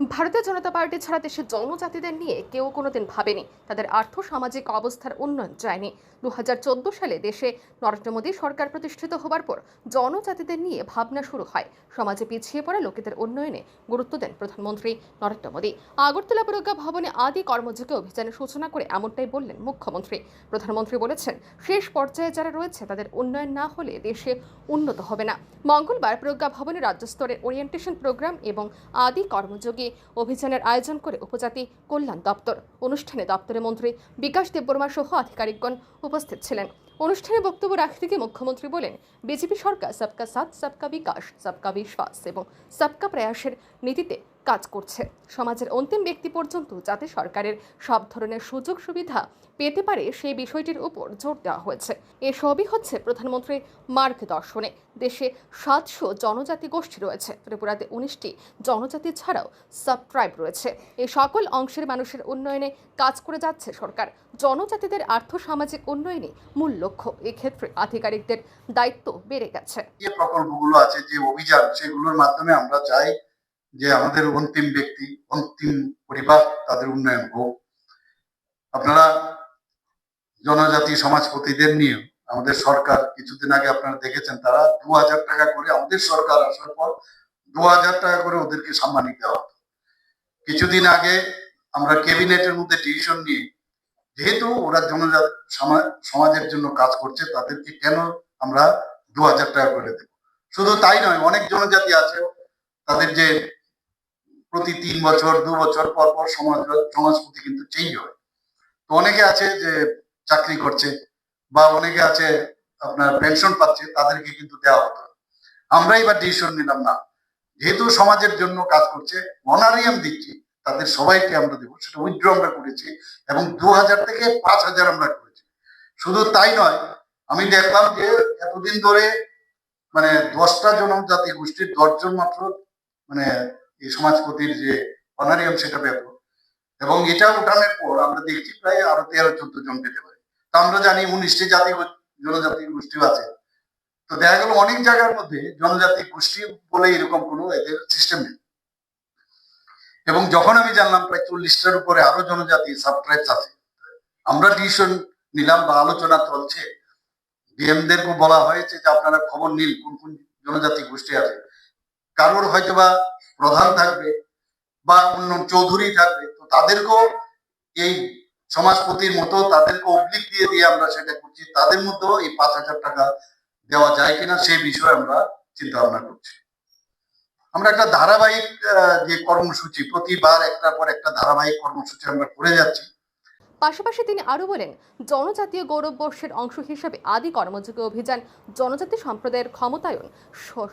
ভারতীয় জনতা পার্টি ছাড়া দেশের জনজাতিদের নিয়ে কেউ কোনোদিন ভাবেনি। তাদের আর্থ সামাজিক অবস্থার উন্নয়ন চায়নি। দু সালে দেশে নরেন্দ্র মোদী সরকার প্রতিষ্ঠিত হবার পর জনজাতিদের নিয়ে ভাবনা শুরু হয়। সমাজে পিছিয়ে পড়া লোকেদের উন্নয়নে গুরুত্ব দেন প্রধানমন্ত্রী নরেন্দ্র মোদী। আগরতলা প্রজ্ঞা ভবনে আদি কর্মযোগে অভিযানের সূচনা করে এমনটাই বললেন মুখ্যমন্ত্রী। প্রধানমন্ত্রী বলেছেন, শেষ পর্যায়ে যারা রয়েছে তাদের উন্নয়ন না হলে দেশে উন্নত হবে না। মঙ্গলবার প্রজ্ঞা ভবনে রাজ্যস্তরের ওরিয়েন্টেশন প্রোগ্রাম এবং আদি কর্মযোগী অভিযানের আয়োজন করে উপজাতি কল্যাণ দপ্তর। অনুষ্ঠানে দপ্তরের মন্ত্রী বিকাশ দেববর্মা সহ আধিকারিকগণ উপস্থিত ছিলেন। অনুষ্ঠানে বক্তব্য রাখতে গিয়ে মুখ্যমন্ত্রী বলেন, বিজেপি সরকার সবকা সাথ, সবকা বিকাশ, সবকা বিশ্বাস এবং সবকা প্রয়াসের নীতিতে কাজ করছে। সমাজের অন্তিম ব্যক্তি পর্যন্ত যাতে সরকারের সব ধরনের সুযোগ সুবিধা পেতে পারে, সেই বিষয়টির উপর জোর দেওয়া হয়েছে। এসবই হচ্ছে প্রধানমন্ত্রীর মার্গদর্শনে দেশে সাতশো জনজাতি গোষ্ঠী রয়েছে। ত্রিপুরাতে উনিশটি জনজাতি ছাড়াও সাবট্রাইব রয়েছে। এই সকল অংশের মানুষের উন্নয়নে কাজ করে যাচ্ছে সরকার। জনজাতিদের আর্থ সামাজিক উন্নয়নে মূল লক্ষ্য। এক্ষেত্রে আধিকারিকদের দায়িত্ব বেড়ে গেছে। যে প্রকল্পগুলো আছে, যে অভিযান, সেগুলোর মাধ্যমে আমরা চাই যে আমাদের অন্তিম ব্যক্তি, অন্তিম পরিবার তাদের উন্নয়ন হোক। আপনারা জনজাতি সমাজপতিদের নিয়ে আমাদের সরকার, কিছুদিন আগে আপনারা দেখেছেন তারা দু হাজার টাকা করে আমাদের সরকার আসার পর দু হাজার টাকা করে ওদেরকে সম্মানিত দেওয়া হতো। কিছুদিন আগে আমরা ক্যাবিনেটের মধ্যে ডিসিশন নিয়ে, যেহেতু ওরা জনজাতি সমা- সমাজের জন্য কাজ করছে, তাদেরকে কেন আমরা দু হাজার টাকা করে দেব? শুধু তাই নয়, অনেক জনজাতি আছে, তাদের যে প্রতি তিন বছর, দু বছর পর পর সমাজ সমাজপতি কিন্তু চেঞ্জ হয়। তো অনেকে আছে যে চাকরি করছে বা অনেকে আছে আপনার পেনশন পাচ্ছে, তাদেরকে কিন্তু দেওয়া হতো। আমরা এবার ডিসিশন নিলাম, না, যেহেতু সমাজের জন্য কাজ করছে অনারিয়াম দিচ্ছি, তাদের সবাইকে আমরা দেবো। সেটা উইথড্র আমরা করেছি এবং দু হাজার থেকে পাঁচ হাজার আমরা করেছি। শুধু তাই নয়, আমি দেখলাম যে এতদিন ধরে মানে দশটা জনজাতি গোষ্ঠীর দশজন মাত্র মানে এই সমাজপতির যে অনারিয়াম সেটা পেত এবং এটা উঠানোর পর আমরা দেখছি প্রায় আরও তেরো, চোদ্দ জন পেতে পারি। তা আমরা জানি উনিশটি জাতি জনজাতি গোষ্ঠী আছে। তো দেখা গেল অনেক জায়গার মধ্যে জনজাতি গোষ্ঠী বলে এরকম কোনো এদের সিস্টেম নেই। এবং যখন আমি জানলাম প্রায় চল্লিশটার উপরে আরও জনজাতি সাবট্রাইবস আছে, আমরা ডিসিশন নিলাম বা আলোচনা চলছে। ডিএমদেরকে বলা হয়েছে যে আপনারা খবর নিন কোন কোন জনজাতি গোষ্ঠী আছে। কারোর হয়তোবা প্রধান থাকবে বা অন্য চৌধুরী থাকবে, তো তাদেরকেও এই সমাজপতির মতো তাদেরকে অবলিক দিয়ে দিয়ে আমরা সেটা করছি। তাদের মধ্যেও এই পাঁচ হাজার টাকা দেওয়া যায় কিনা সেই বিষয়ে আমরা চিন্তা ভাবনা করছি। আমরা একটা ধারাবাহিক যে কর্মসূচি, প্রতিবার একটার পর একটা ধারাবাহিক কর্মসূচি আমরা করে যাচ্ছি। পাশাপাশি তিনি আরও বলেন, জনজাতীয় গৌরব বর্ষের অংশ হিসেবে আদি কর্মযোগী অভিযান, জনজাতি সম্প্রদায়ের ক্ষমতায়ন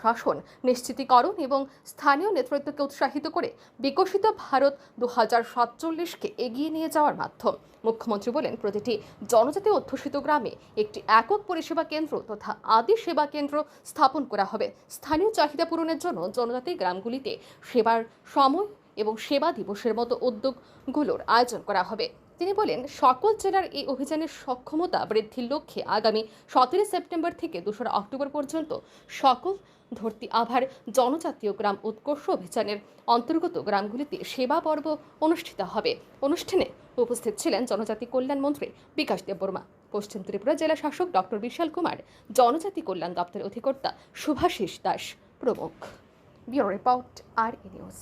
শাসন নিশ্চিতীকরণ এবং স্থানীয় নেতৃত্বকে উৎসাহিত করে বিকশিত ভারত দু হাজার সাতচল্লিশকে এগিয়ে নিয়ে যাওয়ার মাধ্যম। মুখ্যমন্ত্রী বলেন, প্রতিটি জনজাতি অধ্যুষিত গ্রামে একটি একক পরিষেবা কেন্দ্র তথা আদি সেবা কেন্দ্র স্থাপন করা হবে। স্থানীয় চাহিদা পূরণের জন্য জনজাতি গ্রামগুলিতে সেবার সময় এবং সেবা দিবসের মতো উদ্যোগগুলোর আয়োজন করা হবে। তিনি বলেন, সকল জেলার এই অভিযানের সক্ষমতা বৃদ্ধির লক্ষ্যে আগামী সতেরো সেপ্টেম্বর থেকে দোসরা অক্টোবর পর্যন্ত সকল ধরতি আভার জনজাতীয় গ্রাম উৎকর্ষ অভিযানের অন্তর্গত গ্রামগুলিতে সেবা পর্ব অনুষ্ঠিত হবে। অনুষ্ঠানে উপস্থিত ছিলেন জনজাতি কল্যাণ মন্ত্রী বিকাশ দেববর্মা, পশ্চিম ত্রিপুরা জেলা শাসক ডক্টর বিশাল কুমার, জনজাতি কল্যাণ দপ্তরের অধিকর্তা শুভাশিস দাস প্রমুখ। ব্যুরো রিপোর্ট, আর নিউজ।